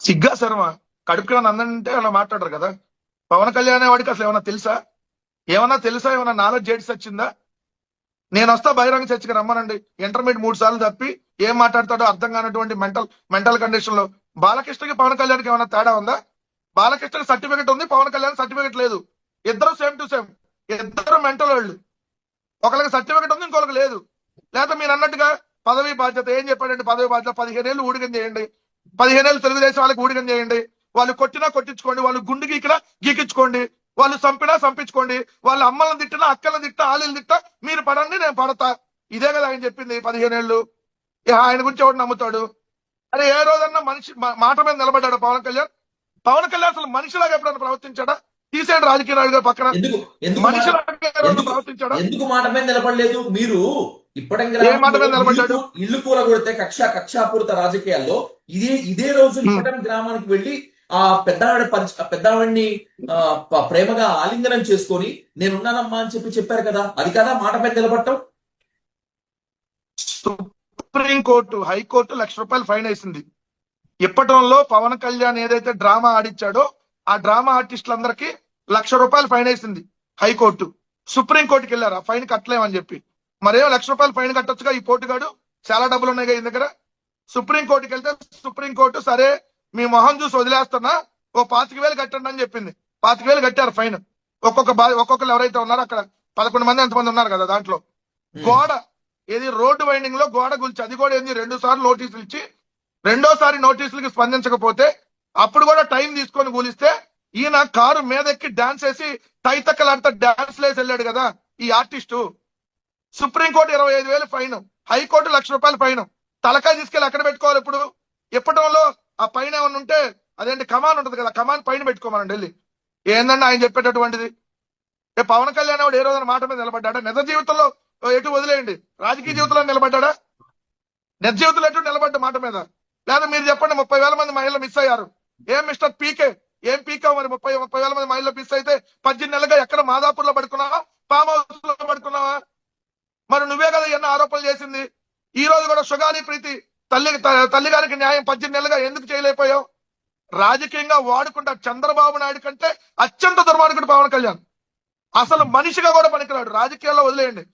సిగ్గా శర్మ కడుపులో అందంటే అలా మాట్లాడరు కదా. పవన్ కళ్యాణ్ వాడికి అసలు ఏమన్నా తెలుసా? ఏమన్నా తెలుసా? ఏమన్నా నాలెడ్జ్ ఏడ్స్ వచ్చిందా నేను వస్తా బహిరంగ చర్చకి రమ్మనండి. ఇంటర్మీడియట్ మూడు సార్లు తప్పి ఏం మాట్లాడతాడో అర్థం కానటువంటి మెంటల్ మెంటల్ కండిషన్లో బాలకృష్ణకి పవన్ కళ్యాణ్కి ఏమైనా తేడా ఉందా? బాలకృష్ణకి సర్టిఫికెట్ ఉంది పవన్ కళ్యాణ్ సర్టిఫికెట్ లేదు. ఇద్దరు సేమ్ టు సేమ్. ఇద్దరు మెంటల్ వాళ్ళు. ఒకరికి సర్టిఫికెట్ ఉంది ఇంకొకరికి లేదు. లేకపోతే మీరు అన్నట్టుగా పదవి బాధ్యత ఏం చెప్పాడండి? పదవి బాధ్యత పదిహేను ఏళ్ళు ఊడికం చేయండి పదిహేను ఏళ్ళు తెలుగుదేశం వాళ్ళకి ఊడిగం చేయండి. వాళ్ళు కొట్టినా కొట్టించుకోండి. వాళ్ళు గుండు గీకినా గీకించుకోండి. వాళ్ళు చంపినా చంపించుకోండి. వాళ్ళ అమ్మలను తిట్టినా అక్కలను తిట్టా ఆలీలు తిట్టా మీరు పడండి నేను పడతా. ఇదే కదా ఆయన చెప్పింది పదిహేను ఏళ్ళు ఇక ఆయన గురించి ఎవడు నమ్ముతాడు? అరే ఏ రోజన్నా మనిషి మాట మీద నిలబడ్డాడు పవన్ కళ్యాణ్? పవన్ కళ్యాణ్ అసలు మనిషిలాగా ఎప్పుడైనా ప్రవర్తించాడా? తీసేయండి రాజకీయ నాయుడు గారు పక్కన మనిషిలాగా? ప్రవర్తించాడా? ఎందుకు మాట మీద నిలబడలేదు? మీరు ఇప్పటికి? ఇల్లు కూర కొడితే కక్ష కక్షాపూరిత రాజకీయాల్లో ఇదే ఇదే రోజు Hmm. ఇప్పటం గ్రామానికి వెళ్ళి ఆ పెద్దవాడి పరిచ పెద్దవాడిని ప్రేమగా ఆలింగనం చేసుకొని నేనున్నానమ్మా అని చెప్పి చెప్పారు కదా. అది కదా మాట మీద నిలబడటం? సుప్రీం కోర్టు హైకోర్టు లక్ష రూపాయలు ఫైన్ వేసింది. ఇప్పటంలో పవన్ కళ్యాణ్ ఏదైతే డ్రామా ఆడిచ్చాడో ఆ డ్రామా ఆర్టిస్టులందరికీ లక్ష రూపాయలు ఫైన్ వేసింది హైకోర్టు. సుప్రీం కోర్టుకి వెళ్ళారు? ఆ ఫైన్ కట్టలేమని చెప్పి. మరేమో లక్ష రూపాయలు ఫైన్ కట్టొచ్చుగా ఈ పోటుగాడు చాలా డబ్బులు ఉన్నాయి కదా దగ్గర. సుప్రీం కోర్టుకి వెళ్తే సుప్రీం కోర్టు సరే మీ మొహం చూసి వదిలేస్తున్నా ఓ పాతిక వేలు కట్టండి అని చెప్పింది. పాతిక వేలు కట్టారు ఫైన్. ఒక్కొక్క ఒక్కొక్కరు ఎవరైతే ఉన్నారో అక్కడ పదకొండు మంది ఎంతమంది ఉన్నారు కదా దాంట్లో. గోడ ఏది రోడ్డు వైండింగ్లో గోడ గురించి అది కూడా ఏంది రెండు సార్లు నోటీసులు ఇచ్చి రెండోసారి నోటీసులకి స్పందించకపోతే అప్పుడు కూడా టైం తీసుకొని కూలిస్తే ఈయన కారు మీదెక్కి డాన్స్ వేసి తైతక్కలంతా డాన్స్ వేసి వెళ్ళాడు కదా ఈ ఆర్టిస్టు. సుప్రీంకోర్టు ఇరవై ఐదు వేలు ఫైన్. హైకోర్టు లక్ష రూపాయలు ఫైన్. తలకాయ తీసుకెళ్ళి అక్కడ పెట్టుకోవాలి ఇప్పుడు ఇప్పటంలో ఆ పైన ఏమన్నా ఉంటే అదేంటి కమాన్ ఉంటుంది కదా కమాన్ పైన పెట్టుకోమనండి వెళ్ళి. ఏందండి ఆయన చెప్పేటటువంటిది? ఏ పవన్ కళ్యాణ్ వాడు ఏ రోజున మాట మీద నిలబడ్డాడా? నిజ జీవితంలో ఎటు వదిలేయండి. రాజకీయ జీవితంలో నిలబడ్డా నిజ జీవితంలో ఎటు నిలబడ్డ మాట మీద? లేదా మీరు చెప్పండి ముప్పై వేల మంది మహిళలు మిస్ అయ్యారు. ఏం మిస్టర్ పీకే? ఏం పీకావు మరి? ముప్పై ముప్పై వేల మంది మహిళలు మిస్ అయితే పద్దెనిమిది నెలలుగా ఎక్కడ మాదాపూర్లో పడుకున్నావా? ఫామ్ హౌస్లో పడుకున్నావా? మరి నువ్వే కదా ఎన్నో ఆరోపణలు చేసింది. ఈ రోజు కూడా సుగాని ప్రీతి తల్లి తల్లి గారికి న్యాయం పద్దెనిమిది నెలలుగా ఎందుకు చేయలేకపోయావు? రాజకీయంగా వాడుకుంటా చంద్రబాబు నాయుడు కంటే అత్యంత దుర్మార్గుడు పవన్ కళ్యాణ్. అసలు మనిషిగా కూడా పనికిరాడు. రాజకీయాల్లో వదిలేయండి.